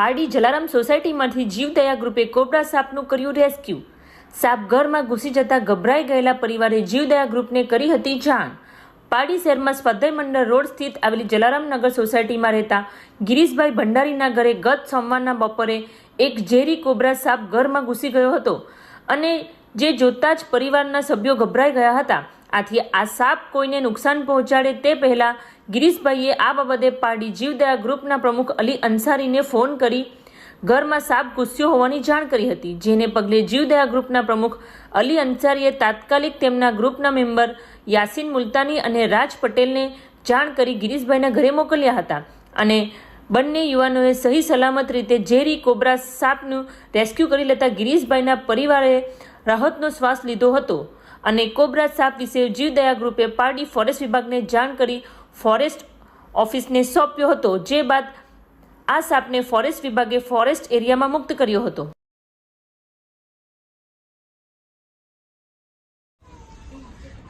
પારડી જલારામ સોસાયટીમાંથી જીવદયા ગ્રુપે કોબરા સાપનું કર્યું રેસ્ક્યુ. સાપ ઘરમાં ઘૂસી જતા ગભરાઈ ગયેલા પરિવારે જીવદયા ગ્રુપને કરી હતી જાણ. પારડી શહેરમાં સ્વાધ્યાય મંડળ રોડ સ્થિત આવેલી જલારામ નગર સોસાયટીમાં રહેતા ગિરીશભાઈ ભંડારીના ઘરે ગત સોમવારના બપોરે એક ઝેરી કોબરા સાપ ઘરમાં ઘૂસી ગયો હતો અને જે જોતા જ પરિવારના સભ્યો ગભરાઈ ગયા હતા. આથી આ સાપ કોઈને નુકસાન પહોંચાડે તે પહેલા ગિરીશભાઈએ આ બાબતે પાડી જીવદયા ગ્રુપના પ્રમુખ અલી અંસારીને ફોન કરી ઘરમાં સાપ ઘૂસ્યો હોવાની જાણ કરી હતી, જેને પગલે જીવદયા ગ્રુપના પ્રમુખ અલી અંસારીએ તાત્કાલિક તેમના ગ્રુપના મેમ્બર યાસીન મુલતાની અને રાજ પટેલને જાણ કરી ગિરીશભાઈના ઘરે મોકલ્યા હતા અને બંને યુવાનોએ સહી સલામત રીતે ઝેરી કોબરા સાપનું રેસ્ક્યુ કરી લેતા ગિરીશભાઈના પરિવારે રાહતનો શ્વાસ લીધો હતો. અને કોબરા સાપ વિશે જીવદયા ગ્રુપે પારડી ફોરેસ્ટ વિભાગને જાણ કરી ફોરેસ્ટ ઓફિસને સોંપ્યો હતો, જે બાદ આ સાપને ફોરેસ્ટ વિભાગે ફોરેસ્ટ એરિયામાં મુક્ત કર્યો હતો.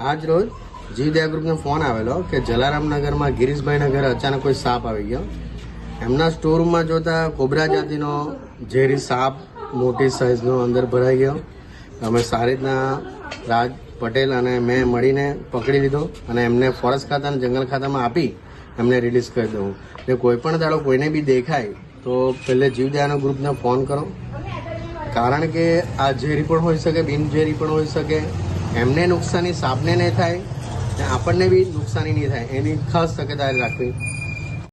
આજ રોજ જીવદયા ગ્રુપને ફોન આવેલો કે જલારામનગરમાં ગિરીશભાઈના ઘરે અચાનક કોઈ સાપ આવી ગયો. એમના સ્ટોરૂમમાં જોતા કોબરા જાતિનો ઝેરી સાપ મોટી સાઇઝનો અંદર ભરાઈ ગયો. અમે સારી રીતના રાજ પટેલ અને મેં મળીને પકડી લીધો અને એમને ફોરેસ્ટ ખાતા અને જંગલ ખાતામાં આપી એમને રિલીઝ કરી દઉં. એટલે કોઈ પણ દાડો કોઈને બી દેખાય, તો પહેલે જીવદયાનો ગ્રુપને ફોન કરો. કારણ કે આ ઝેરી પણ હોઈ શકે બિનઝેરી પણ હોઈ શકે, એમને નુકસાની સાપને નહીં થાય આપણને બી નુકસાની નહીં થાય. એની ખાસ તકેદારી રાખવી.